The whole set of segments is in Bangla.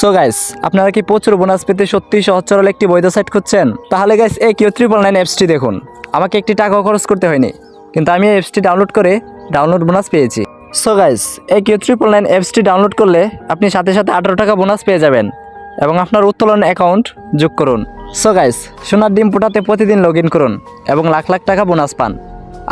সো গাইস আপনারা কি প্রচুর বোনাস পেতে সত্যি সহজ সরল একটি বৈধ সাইট খুঁজছেন? তাহলে গাইস এই কিউ ট্রিপল নাইন অ্যাপসটি দেখুন। আমাকে একটি টাকাও খরচ করতে হয়নি, কিন্তু আমি এই অ্যাপসটি ডাউনলোড করে ডাউনলোড বোনাস পেয়েছি। সো গাইস এই কিউ ট্রিপল নাইন অ্যাপসটি ডাউনলোড করলে আপনি সাথে সাথে আঠারো টাকা বোনাস পেয়ে যাবেন এবং আপনার উত্তোলন অ্যাকাউন্ট যোগ করুন। সো গাইস সোনার ডিম পোটাতে প্রতিদিন লগ ইন করুন এবং লাখ লাখ টাকা বোনাস পান।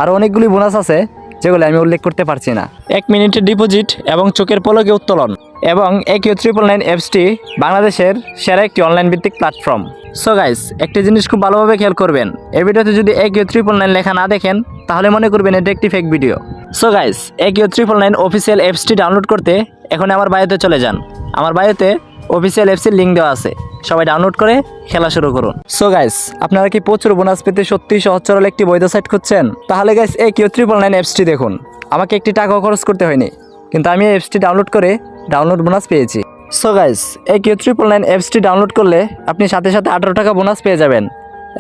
আরও অনেকগুলি বোনাস আছে, যেগুলো আমি উল্লেখ করতে পারছি না। এক মিনিটের ডিপোজিট এবং চোখের পলকে উত্তোলন। এবং এক ইউ ট্রিপল নাইন অ্যাপসটি বাংলাদেশের সেরা একটি অনলাইন ভিত্তিক প্ল্যাটফর্ম সো গাইস একটি জিনিস খুব ভালোভাবে খেয়াল করবেন। এই ভিডিওতে যদি এক ইউ ট্রিপল নাইন লেখা না দেখেন, তাহলে মনে করবেন এটা একটি ফেক ভিডিও সো গাইস এক ইউ ট্রিপল নাইন অফিসিয়াল অ্যাপসটি ডাউনলোড করতে এখন আমার বায়োতে চলে যান। আমার বায়োতে অফিসিয়াল অ্যাপসের লিঙ্ক দেওয়া আছে। সবাই ডাউনলোড করে খেলা শুরু করুন। সো গাইস আপনারা কি প্রচুর বোনাস পেতে সত্যি সহজ সরল একটি বৈধ সাইট খুঁজছেন? তাহলে গাইস এই কিউ ট্রিপল নাইন অ্যাপসটি দেখুন। আমাকে একটি টাকাও খরচ করতে হয়নি। কিন্তু আমি এই অ্যাপসটি ডাউনলোড করে ডাউনলোড বোনাস পেয়েছি। সো গাইস এই কিউ ট্রিপল নাইন অ্যাপসটি ডাউনলোড করলে আপনি সাথে সাথে আঠারো টাকা বোনাস পেয়ে যাবেন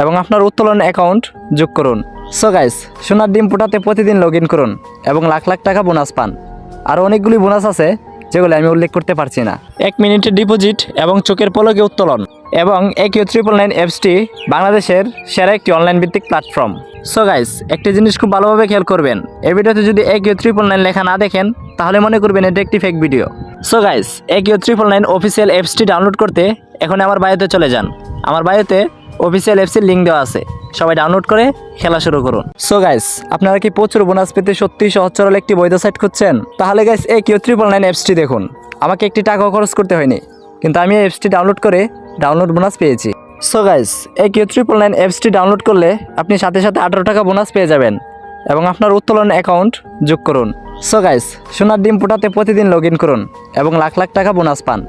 এবং আপনার উত্তোলন অ্যাকাউন্ট যোগ করুন। সো গাইস সোনার ডিম পোটাতে প্রতিদিন লগ ইন করুন এবং লাখ লাখ টাকা বোনাস পান। আরও অনেকগুলি বোনাস আছে, যেগুলো আমি উল্লেখ করতে পারছি না। এক মিনিটের ডিপোজিট এবং চোখের পলকে উত্তোলন এবং এক ইউ ট্রিপল নাইন অ্যাপসটি বাংলাদেশের সেরা একটি অনলাইন ভিত্তিক প্ল্যাটফর্ম সো গাইস একটি জিনিস খুব ভালোভাবে খেয়াল করবেন। এই ভিডিওতে যদি এক ইউ ট্রিপল নাইন লেখা না দেখেন, তাহলে মনে করবেন এটা একটি ফেক ভিডিও সো গাইস এক ইউ ট্রিপল নাইন অফিসিয়াল অ্যাপসটি ডাউনলোড করতে এখন আমার বায়োতে চলে যান। আমার বায়োতে অফিসিয়াল অ্যাপসের লিঙ্ক দেওয়া আছে। সবাই ডাউনলোড করে খেলা শুরু করুন। সো গাইস আপনারা কি প্রচুর বোনাস পেতে সত্যি সহজ সরল একটি বৈধ সাইট খুঁজছেন? তাহলে গাইস এই কিউ ট্রিপল নাইন অ্যাপসটি দেখুন। আমাকে একটি টাকাও খরচ করতে হয়নি, কিন্তু আমি অ্যাপসটি ডাউনলোড করে ডাউনলোড বোনাস পেয়েছি। সো গাইস এই কিউ ট্রিপল নাইন অ্যাপসটি ডাউনলোড করলে আপনি সাথে সাথে আঠারো টাকা বোনাস পেয়ে যাবেন। এবং আপনার উত্তোলন অ্যাকাউন্ট যোগ করুন। সো গাইস সোনার ডিম পোটাতে প্রতিদিন লগ করুন এবং লাখ লাখ টাকা বোনাস পান।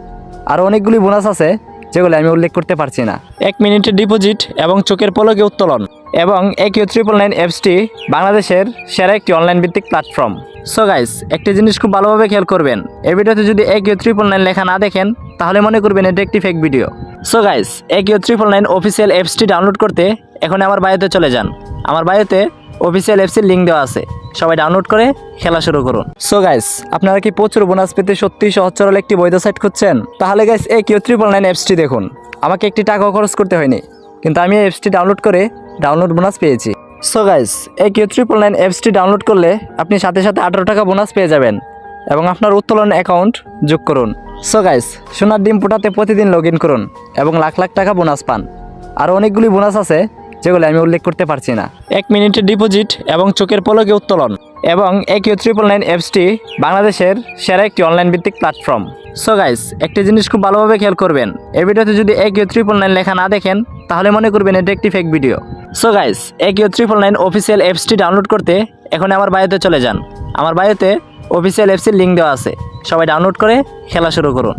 আরও অনেকগুলি বোনাস আছে, যেগুলো আমি উল্লেখ করতে পারছি না। এক মিনিটের ডিপোজিট এবং চোখের পলকে উত্তোলন এবং এক ইউ ট্রিপল নাইন অ্যাপসটি বাংলাদেশের সেরা একটি অনলাইন ভিত্তিক প্ল্যাটফর্ম সো গাইস একটি জিনিস খুব ভালোভাবে খেয়াল করবেন। এই ভিডিওতে যদি এক ইউ ট্রিপল নাইন লেখা না দেখেন, তাহলে মনে করবেন এটা একটি ফেক ভিডিও সো গাইস এক ইউ ট্রিপল নাইন অফিসিয়াল অ্যাপসটি ডাউনলোড করতে এখন আমার বায়োতে চলে যান। আমার বায়োতে অফিসিয়াল অ্যাপসের লিঙ্ক দেওয়া আছে। সবাই ডাউনলোড করে খেলা শুরু করুন। সো গাইস আপনারা কি প্রচুর বোনাস পেতে সত্যি সহজ সরল একটি বৈধ সাইট খুঁজছেন? তাহলে গাইস এই কিউ ট্রিপল নাইন অ্যাপসটি দেখুন। আমাকে একটি টাকাও খরচ করতে হয়নি, কিন্তু আমি এই অ্যাপসটি ডাউনলোড করে ডাউনলোড বোনাস পেয়েছি। সো গাইস এই কিউ ট্রিপল নাইন অ্যাপসটি ডাউনলোড করলে আপনি সাথে সাথে আঠারো টাকা বোনাস পেয়ে যাবেন এবং আপনার উত্তোলন অ্যাকাউন্ট যোগ করুন। সো গাইস সোনার ডিম পোটাতে প্রতিদিন লগ ইন করুন এবং লাখ লাখ টাকা বোনাস পান। আরও অনেকগুলি বোনাস আছে যেগুলো আমি উল্লেখ করতে পারছি না। এক মিনিটের ডিপোজিট এবং চোখের পলকে উত্তোলন এবং এক ইউ ট্রিপল নাইন অ্যাপসটি বাংলাদেশের সেরা একটি অনলাইন ভিত্তিক প্ল্যাটফর্ম। সো গাইস একটি জিনিস খুব ভালোভাবে খেয়াল করবেন। এই ভিডিওতে যদি এক ইউ ট্রিপল নাইন লেখা না দেখেন, তাহলে মনে করবেন এটা একটি ফেক ভিডিও সো গাইস এক ইউ ট্রিপল নাইন অফিসিয়াল অ্যাপসটি ডাউনলোড করতে এখন আমার বায়োতে চলে যান। আমার বায়োতে অফিসিয়াল অ্যাপসের লিঙ্ক দেওয়া আছে। সবাই ডাউনলোড করে খেলা শুরু করুন।